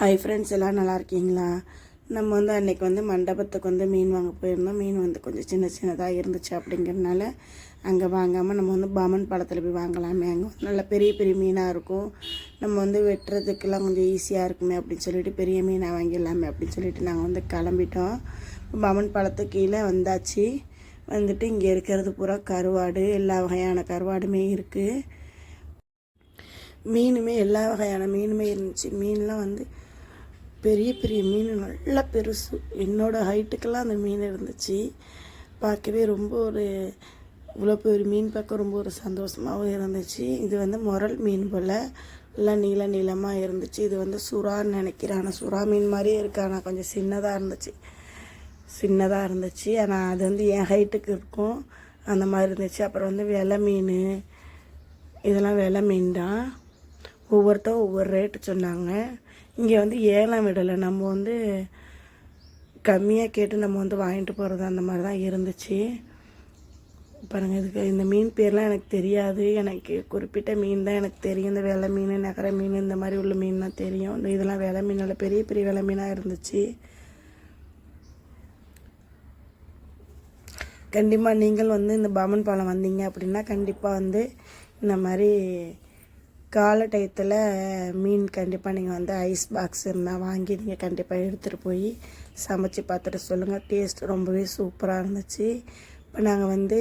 Hi friends எல்லாம் நல்லா இருக்கீங்களா? நம்ம வந்து அன்றைக்கி வந்து மண்டபத்துக்கு வந்து மீன் வாங்க போயிருந்தோம். மீன் வந்து கொஞ்சம் சின்ன சின்னதாக இருந்துச்சு அப்படிங்கிறனால அங்கே வாங்காமல் நம்ம வந்து பாமன் பழத்தில் போய் வாங்கலாமே. அங்கே வந்து நல்ல பெரிய பெரிய மீனாக இருக்கும். நம்ம வந்து வெட்டுறதுக்கெல்லாம் கொஞ்சம் ஈஸியாக இருக்குமே அப்படின்னு சொல்லிட்டு பெரிய மீனாக வாங்கிடலாமே அப்படின்னு சொல்லிட்டு நாங்கள் வந்து கிளம்பிட்டோம். பாமன் பழத்து கீழே வந்தாச்சு. வந்துட்டு இங்கே இருக்கிறது பூரா கருவாடு. எல்லா வகையான கருவாடுமே இருக்குது மீனுமே எல்லா வகையான மீனுமே இருந்துச்சு. மீன்லாம் வந்து பெரிய பெரிய மீன் நல்லா பெருசு. என்னோடய ஹைட்டுக்கெல்லாம் அந்த மீன் இருந்துச்சு. பார்க்கவே ரொம்ப ஒரு இவ்வளோ பெரிய மீன் பார்க்க ரொம்ப ஒரு சந்தோஷமாகவும் இருந்துச்சு. இது வந்து முரல் மீன் போல். நல்லா நீள நீளமாக இருந்துச்சு. இது வந்து சுறான்னு நினைக்கிறேன். ஆனால் சுறா மீன் மாதிரியே இருக்கு. ஆனால் கொஞ்சம் சின்னதாக இருந்துச்சு. சின்னதாக இருந்துச்சு. ஆனால் அது வந்து என் ஹைட்டுக்கு இருக்கும். அந்த மாதிரி இருந்துச்சு. அப்புறம் வந்து வெலை மீன். இதெல்லாம் வெலை மீன் தான். ஒவ்வொருத்தரும் ஒவ்வொரு ரேட்டு சொன்னாங்க. இங்கே வந்து ஏலம் விடலை. நம்ம வந்து கம்மியாக கேட்டு நம்ம வந்து வாங்கிட்டு போகிறது அந்த மாதிரி தான் இருந்துச்சு. பாருங்கள் இதுக்கு இந்த மீன் பேர்லாம் எனக்கு தெரியாது. எனக்கு குறிப்பிட்ட மீன் தான் எனக்கு தெரியும். இந்த வெலை மீன் நகர மீன் இந்த மாதிரி உள்ள மீன் தான் தெரியும். இந்த இதெல்லாம் வெலை மீனில் பெரிய பெரிய வெலை மீனாக இருந்துச்சு. கண்டிப்பாக நீங்கள் வந்து இந்த பாமன் பாலம் வந்தீங்க அப்படின்னா கண்டிப்பாக வந்து இந்த மாதிரி கால டயத்தில் மீன் கண்டிப்பாக நீங்கள் வந்து ஐஸ் பாக்ஸ் இருந்தால் வாங்கி நீங்கள் கண்டிப்பாக எடுத்துகிட்டு போய் சமைச்சு பார்த்துட்டு சொல்லுங்கள் டேஸ்ட் ரொம்பவே சூப்பராக இருந்துச்சு. இப்போ நாங்கள் வந்து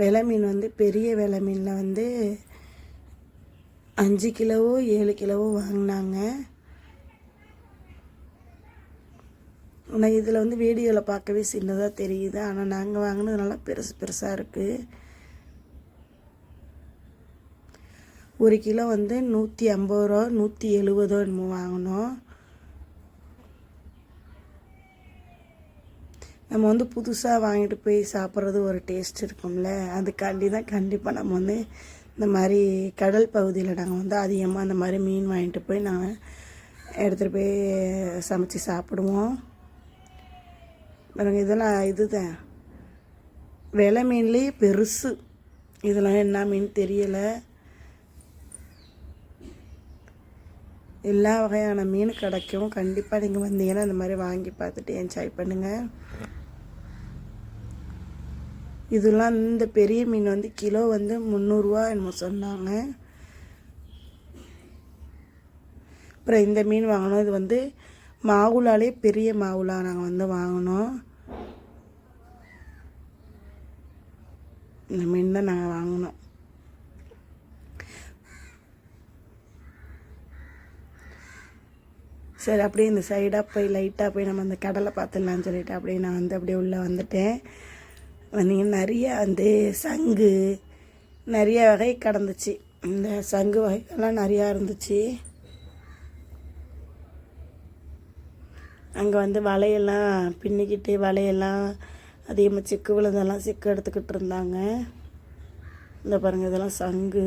விலை மீன் வந்து பெரிய விலை மீனில் வந்து அஞ்சு கிலோவோ ஏழு கிலோவோ வாங்கினாங்க. ஆனால் இதில் வந்து வீடியோவில் பார்க்கவே சின்னதாக தெரியுது. ஆனால் நாங்கள் வாங்கினது நல்லா பெருசு பெருசாக இருக்குது ஒரு கிலோ வந்து நூற்றி ஐம்பது ரூபா நூற்றி எழுபதோ என்னமோ வாங்கினோம். நம்ம வந்து புதுசாக வாங்கிட்டு போய் சாப்பிட்றது ஒரு டேஸ்ட் இருக்கும்ல. அதுக்காண்டி தான் கண்டிப்பாக நம்ம வந்து இந்த மாதிரி கடல் பகுதியில் நாங்கள் வந்து அதிகமாக அந்த மாதிரி மீன் வாங்கிட்டு போய் நாங்கள் எடுத்துகிட்டு போய் சமைச்சு சாப்பிடுவோம். பாருங்க இதெல்லாம் இதுதான். விலை மீன்லேயே பெருசு. இதெல்லாம் என்ன மீன் தெரியலை. எல்லா வகையான மீன் கிடைக்கும். கண்டிப்பாக நீங்கள் வந்தீங்கன்னா இந்த மாதிரி வாங்கி பார்த்துட்டு என்ஜாய் பண்ணுங்கள் இதெல்லாம் இந்த பெரிய மீன் வந்து கிலோ வந்து முந்நூறுரூவா என்னமோ சொன்னாங்க. அப்புறம் இந்த மீன் வாங்கினோம். இது வந்து மாவுலாலே பெரிய மாவுலா நாங்கள் வந்து வாங்கினோம். இந்த மீன் தான் நாங்கள் வாங்கினோம். சரி அப்படியே இந்த சைடாக போய் லைட்டாக போய் நம்ம அந்த கடலை பார்த்துடலான்னு சொல்லிட்டு அப்படியே நான் வந்து அப்படியே உள்ளே வந்துட்டேன். வந்தீங்கன்னா நிறைய வந்து சங்கு நிறைய வகை கடந்துச்சு. இந்த சங்கு வகைகள்லாம் நிறையா இருந்துச்சு. அங்கே வந்து வலையெல்லாம் பின்னிக்கிட்டு வலையெல்லாம் அதிகமாக சிக்கு விழுந்தெல்லாம் சிக்கு எடுத்துக்கிட்டு இருந்தாங்க. இந்த பாருங்கள் இதெல்லாம் சங்கு.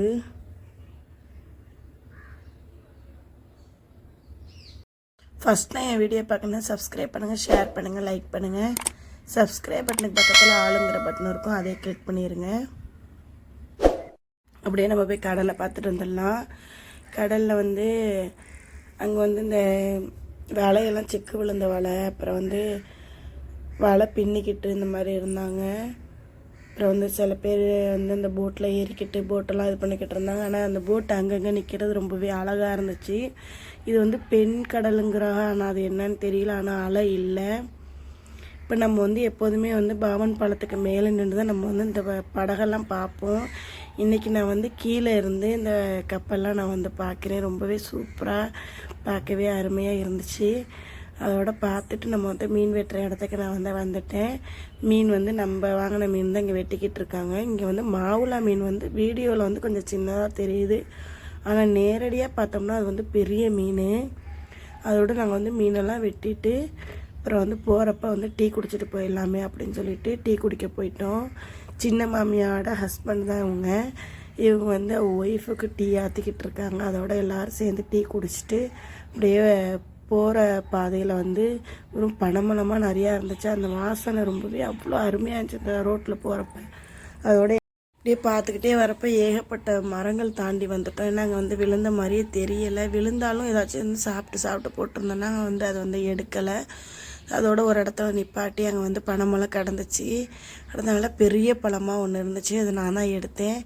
ஃபஸ்ட் நான் என் வீடியோ பார்க்கணும் சப்ஸ்கிரைப் பண்ணுங்கள் ஷேர் பண்ணுங்கள் லைக் பண்ணுங்கள் சப்ஸ்கிரைப் பட்டனுக்கு பக்கத்தில் ஆளுங்கிற பட்டன் இருக்கும். அதே கிளிக் பண்ணிடுங்க அப்படியே நம்ம போய் கடலை பார்த்துட்டு வந்துடலாம். கடலில் வந்து அங்கே வந்து இந்த வலையெல்லாம் செக்கு விழுந்த வலை அப்புறம் வந்து வலை பின்னிக்கிட்டு இந்த மாதிரி இருந்தாங்க. அப்புறம் வந்து சில பேர் வந்து அந்த போட்டில் ஏறிக்கிட்டு போட்டெல்லாம் இது பண்ணிக்கிட்டு இருந்தாங்க. ஆனால் அந்த போட் அங்கங்கே நிற்கிறது ரொம்பவே அழகாக இருந்துச்சு. இது வந்து பெண் கடலுங்கிறாங்க. ஆனால் அது என்னன்னு தெரியல. ஆனால் அலை இல்லை. இப்போ நம்ம வந்து எப்போதுமே வந்து பாவன் பாலத்துக்கு மேலே நின்று தான் நம்ம வந்து இந்த ப- படகெல்லாம் பார்ப்போம். இன்றைக்கி நான் வந்து கீழே இருந்து இந்த கப்பல்லாம் நான் வந்து பார்க்குறேன். ரொம்பவே சூப்பராக பார்க்கவே அருமையாக இருந்துச்சு. அதோட பார்த்துட்டு நம்ம வந்து மீன் வெட்டுற இடத்துக்கு நான் வந்து வந்துட்டேன். மீன் வந்து நம்ம வாங்கின மீன் தான் இங்கே வெட்டிக்கிட்டு இருக்காங்க. இங்கே வந்து மாவுளா மீன் வந்து வீடியோவில் வந்து கொஞ்சம் சின்னதாக தெரியுது. ஆனால் நேரடியாக பார்த்தோம்னா அது வந்து பெரிய மீன். அதோட நாங்கள் வந்து மீனெல்லாம் வெட்டிட்டு அப்புறம் வந்து போகிறப்ப வந்து டீ குடிச்சிட்டு போயிடலாமே அப்படின்னு சொல்லிட்டு டீ குடிக்க போயிட்டோம். சின்ன மாமியாரோட ஹஸ்பண்ட் தான் இவங்க. இவங்க வந்து ஒய்ஃபுக்கு டீ ஆற்றிக்கிட்டு இருக்காங்க. அதோட எல்லாரும் சேர்ந்து டீ குடிச்சிட்டு அப்படியே போகிற பாதையில் வந்து வெறும் பனமணமாக நிறையா இருந்துச்சு. அந்த வாசனை ரொம்பவே அவ்வளோ அருமையாக இருந்துச்சு அந்த ரோட்டில் போகிறப்ப அதோடய அப்படியே பார்த்துக்கிட்டே வரப்போ ஏகப்பட்ட மரங்கள் தாண்டி வந்துட்டோம். நாங்கள் வந்து விழுந்த மாதிரியே தெரியலை. விழுந்தாலும் ஏதாச்சும் வந்து சாப்பிட்டு சாப்பிட்டு போட்டிருந்தோன்னா வந்து அதை வந்து எடுக்கலை. அதோட ஒரு இடத்துல நிப்பாட்டி அங்கே வந்து பணமெல்லாம் கிடந்துச்சு. கிடந்தனால பெரிய பழமாக ஒன்று இருந்துச்சு. அது நான் தான் எடுத்தேன்.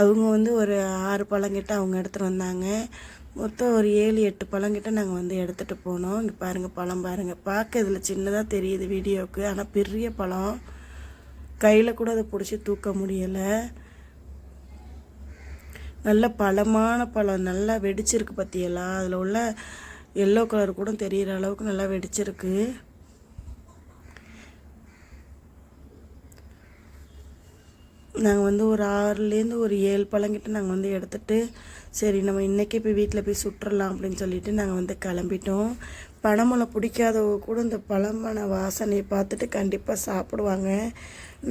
அவங்க வந்து ஒரு ஆறு பழங்கிட்ட அவங்க எடுத்துகிட்டு வந்தாங்க. மொத்தம் ஒரு ஏழு எட்டு பழங்கிட்ட நாங்கள் வந்து எடுத்துகிட்டு போனோம். இங்கே பாருங்கள் பழம் பாருங்கள் பார்க்க இதில் சின்னதாக தெரியுது வீடியோவுக்கு. ஆனால் பெரிய பழம். கையில் கூட அதை பிடிச்சி தூக்க முடியலை. நல்ல பழமான பழம் நல்லா வெடிச்சிருக்கு பற்றியெல்லாம் அதில் உள்ள எல்லோ கலர் கூட தெரிகிற அளவுக்கு நல்லா வெடிச்சிருக்கு. நாங்கள் வந்து ஒரு ஆறுலேருந்து ஒரு ஏழு பழங்கிட்ட நாங்கள் வந்து எடுத்துகிட்டு சரி நம்ம இன்றைக்கே போய் வீட்டில் போய் சுட்டுறலாம் அப்படின்னு சொல்லிட்டு நாங்கள் வந்து கிளம்பிட்டோம். பழமலம் பிடிக்காதவங்க கூட இந்த பழமான வாசனையை பார்த்துட்டு கண்டிப்பாக சாப்பிடுவாங்க.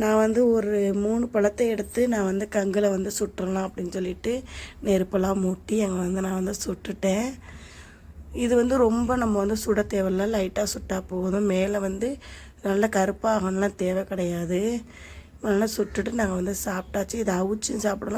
நான் வந்து ஒரு மூணு பழத்தை எடுத்து நான் வந்து கங்கில் வந்து சுட்டுறலாம் அப்படின்னு சொல்லிட்டு நெருப்பெல்லாம் மூட்டி அங்கே வந்து நான் வந்து சுட்டுட்டேன். இது வந்து ரொம்ப நம்ம வந்து சுட தேவையில்ல லைட்டாக சுட்டால் போதும். மேலே வந்து நல்லா கருப்பாகலாம் தேவை கிடையாது. நல்லா சுட்டுட்டு நாங்கள் வந்து சாப்பிட்டாச்சு. இதை அவிச்சும் சாப்பிடலாம்